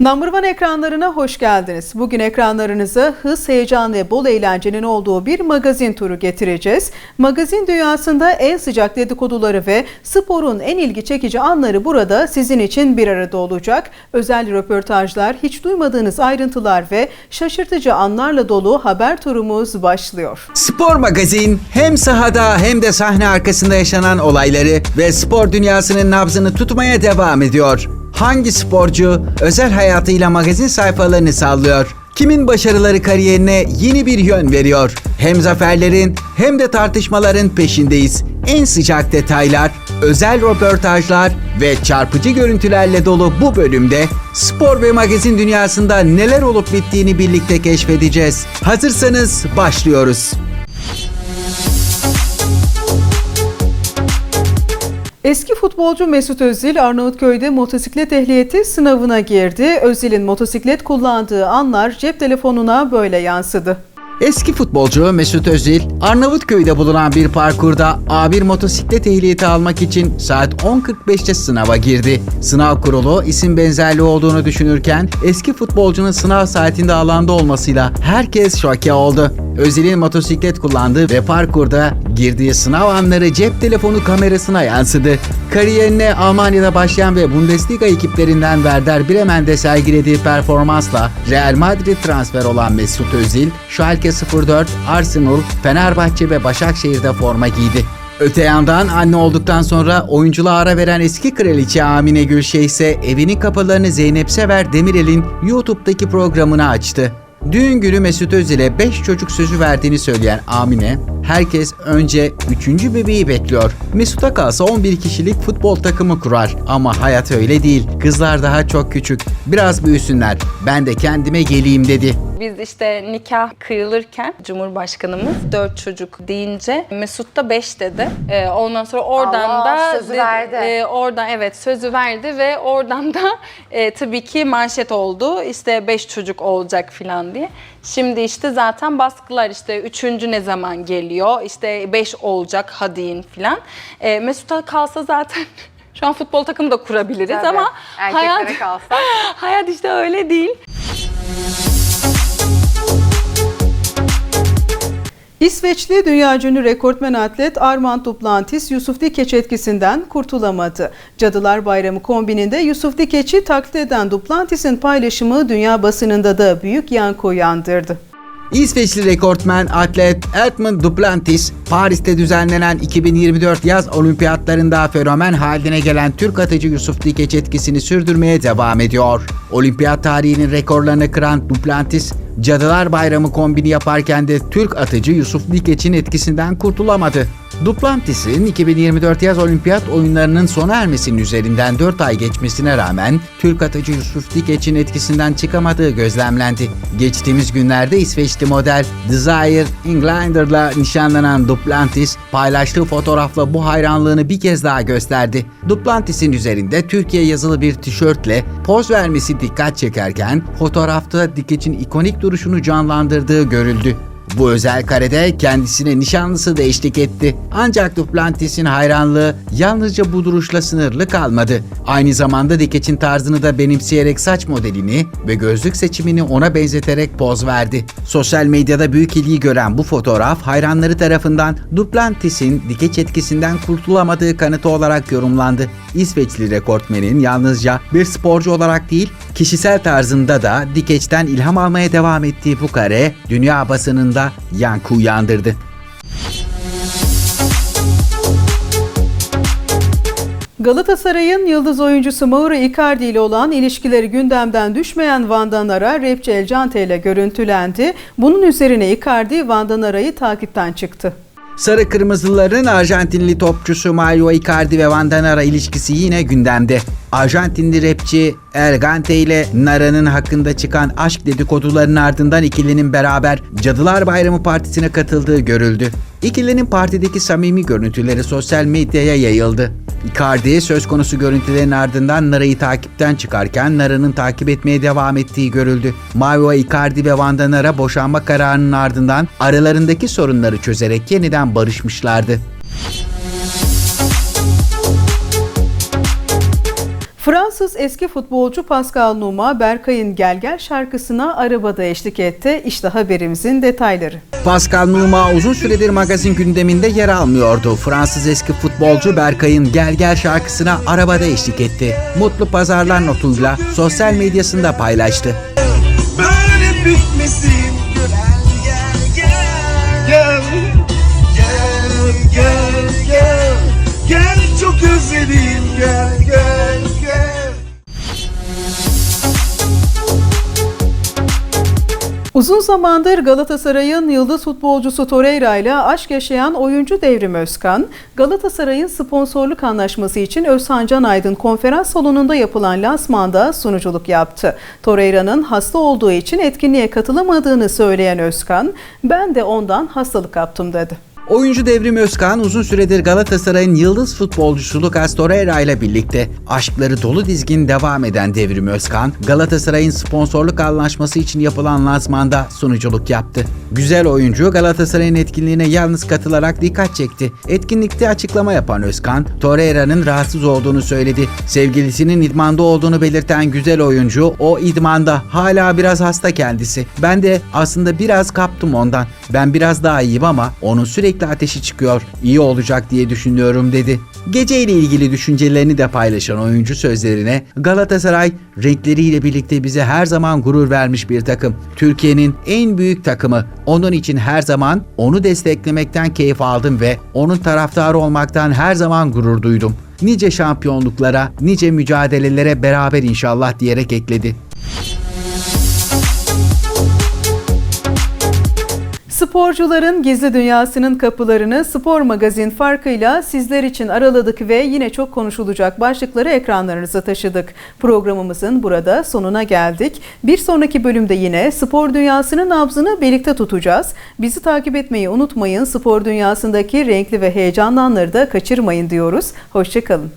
Number One ekranlarına hoş geldiniz. Bugün ekranlarınıza hız, heyecan ve bol eğlencenin olduğu bir magazin turu getireceğiz. Magazin dünyasında en sıcak dedikoduları ve sporun en ilgi çekici anları burada sizin için bir arada olacak. Özel röportajlar, hiç duymadığınız ayrıntılar ve şaşırtıcı anlarla dolu haber turumuz başlıyor. Spor Magazin hem sahada hem de sahne arkasında yaşanan olayları ve spor dünyasının nabzını tutmaya devam ediyor. Hangi sporcu özel hayatıyla magazin sayfalarını sallıyor? Kimin başarıları kariyerine yeni bir yön veriyor? Hem zaferlerin hem de tartışmaların peşindeyiz. En sıcak detaylar, özel röportajlar ve çarpıcı görüntülerle dolu bu bölümde spor ve magazin dünyasında neler olup bittiğini birlikte keşfedeceğiz. Hazırsanız başlıyoruz. Eski futbolcu Mesut Özil Arnavutköy'de motosiklet ehliyeti sınavına girdi. Özil'in motosiklet kullandığı anlar cep telefonuna böyle yansıdı. Eski futbolcu Mesut Özil, Arnavutköy'de bulunan bir parkurda A1 motosiklet ehliyeti almak için saat 10.45'te sınava girdi. Sınav kurulu isim benzerliği olduğunu düşünürken eski futbolcunun sınav saatinde alanda olmasıyla herkes şoke oldu. Özil'in motosiklet kullandığı ve parkurda girdiği sınav anları cep telefonu kamerasına yansıdı. Kariyerine Almanya'da başlayan ve Bundesliga ekiplerinden Werder Bremen'de sergilediği performansla Real Madrid transfer olan Mesut Özil, Schalke 04, Arsenal, Fenerbahçe ve Başakşehir'de forma giydi. Öte yandan anne olduktan sonra oyunculuğa ara veren eski kraliçe Amine Gülşeh ise evinin kapılarını Zeynep Sever Demirel'in YouTube'daki programını açtı. Düğün günü Mesut Özil'e 5 çocuk sözü verdiğini söyleyen Amine, herkes önce 3. bebeği bekliyor. Mesut'a kalsa 11 kişilik futbol takımı kurar. Ama hayat öyle değil. Kızlar daha çok küçük. Biraz büyüsünler. Ben de kendime geleyim dedi. Biz işte nikah kıyılırken Cumhurbaşkanımız dört çocuk deyince Mesut da beş dedi. Ee, ondan sonra oradan Allah, da sözü verdi. e, oradan evet sözü verdi ve oradan da e, tabii ki manşet oldu. İşte beş çocuk olacak falan diye. Şimdi işte zaten baskılar işte üçüncü ne zaman geliyor? İşte beş olacak hadi in falan. E, Mesut'a kalsa zaten şu an futbol takımı da kurabiliriz Tabii. ama Erkeklere hayat, kalsa. hayat işte öyle değil. İsveçli dünya ünlü rekortmen atlet Armand Duplantis Yusuf Dikeç etkisinden kurtulamadı. Cadılar Bayramı kombininde Yusuf Dikeç'i taklit eden Duplantis'in paylaşımı dünya basınında da büyük yankı uyandırdı. İsveçli rekortmen atlet Edmund Duplantis, Paris'te düzenlenen 2024 yaz olimpiyatlarında fenomen haline gelen Türk atıcı Yusuf Dikeç etkisini sürdürmeye devam ediyor. Olimpiyat tarihinin rekorlarını kıran Duplantis, Cadılar Bayramı kombini yaparken de Türk atıcı Yusuf Dikeç'in etkisinden kurtulamadı. Duplantis'in 2024 yaz olimpiyat oyunlarının sona ermesinin üzerinden 4 ay geçmesine rağmen Türk atıcı Yusuf Dikeç'in etkisinden çıkamadığı gözlemlendi. Geçtiğimiz günlerde İsveçli model Desire Englander'la nişanlanan Duplantis paylaştığı fotoğrafla bu hayranlığını bir kez daha gösterdi. Duplantis'in üzerinde Türkiye yazılı bir tişörtle poz vermesi dikkat çekerken fotoğrafta Dikeç'in ikonik duruşunu canlandırdığı görüldü. Bu özel karede kendisine nişanlısı da eşlik etti. Ancak Duplantis'in hayranlığı yalnızca bu duruşla sınırlı kalmadı. Aynı zamanda Dikeç'in tarzını da benimseyerek saç modelini ve gözlük seçimini ona benzeterek poz verdi. Sosyal medyada büyük ilgi gören bu fotoğraf hayranları tarafından Duplantis'in Dikeç etkisinden kurtulamadığı kanıtı olarak yorumlandı. İsveçli rekortmenin yalnızca bir sporcu olarak değil, kişisel tarzında da Dikeç'ten ilham almaya devam ettiği bu kare dünya basınında yankı uyandırdı. Galatasaray'ın yıldız oyuncusu Mauro Icardi ile olan ilişkileri gündemden düşmeyen Vandan Ara, rapçi El Cante ile görüntülendi. Bunun üzerine Icardi Vandan Ara'yı takipten çıktı. Sarı Kırmızılıların Arjantinli topçusu Mario Icardi ve Vandanara ilişkisi yine gündemde. Arjantinli rapçi El Gante ile Nara'nın hakkında çıkan aşk dedikodularının ardından ikilinin beraber Cadılar Bayramı Partisi'ne katıldığı görüldü. İkilinin partideki samimi görüntüleri sosyal medyaya yayıldı. Icardi söz konusu görüntülerin ardından Nara'yı takipten çıkarken Nara'nın takip etmeye devam ettiği görüldü. Mario Icardi ve Vanda Nara boşanma kararının ardından aralarındaki sorunları çözerek yeniden barışmışlardı. Fransız eski futbolcu Pascal Nouma, Berkay'ın Gel Gel şarkısına arabada eşlik etti. İşte haberimizin detayları. Pascal Nouma uzun süredir magazin gündeminde yer almıyordu. Fransız eski futbolcu Berkay'ın Gel Gel şarkısına arabada eşlik etti. Mutlu pazarlar notuyla sosyal medyasında paylaştı. Böyle bitmesin Uzun zamandır Galatasaray'ın yıldız futbolcusu Torreira ile aşk yaşayan oyuncu Devrim Özkan, Galatasaray'ın sponsorluk anlaşması için Özhan Can Aydın konferans salonunda yapılan lansmanda sunuculuk yaptı. Torreira'nın hasta olduğu için etkinliğe katılamadığını söyleyen Özkan, ben de ondan hastalık kaptım dedi. Oyuncu Devrim Özkan uzun süredir Galatasaray'ın yıldız futbolcusu Lucas Torreira ile birlikte aşkları dolu dizgin devam eden Devrim Özkan, Galatasaray'ın sponsorluk anlaşması için yapılan lansmanda sunuculuk yaptı. Güzel oyuncu Galatasaray'ın etkinliğine yalnız katılarak dikkat çekti. Etkinlikte açıklama yapan Özkan, Torreira'nın rahatsız olduğunu söyledi. Sevgilisinin idmanda olduğunu belirten güzel oyuncu, o idmanda hala biraz hasta kendisi. Ben de aslında biraz kaptım ondan. Ben biraz daha iyiyim ama onun sürekli ateşi çıkıyor. İyi olacak diye düşünüyorum dedi. Gece ile ilgili düşüncelerini de paylaşan oyuncu sözlerine Galatasaray renkleriyle birlikte bize her zaman gurur vermiş bir takım. Türkiye'nin en büyük takımı. Onun için her zaman onu desteklemekten keyif aldım ve onun taraftarı olmaktan her zaman gurur duydum. Nice şampiyonluklara, nice mücadelelere beraber inşallah diyerek ekledi. Sporcuların gizli dünyasının kapılarını spor magazin farkıyla sizler için araladık ve yine çok konuşulacak başlıkları ekranlarınıza taşıdık. Programımızın burada sonuna geldik. Bir sonraki bölümde yine spor dünyasının nabzını birlikte tutacağız. Bizi takip etmeyi unutmayın. Spor dünyasındaki renkli ve heyecanlı anları da kaçırmayın diyoruz. Hoşçakalın.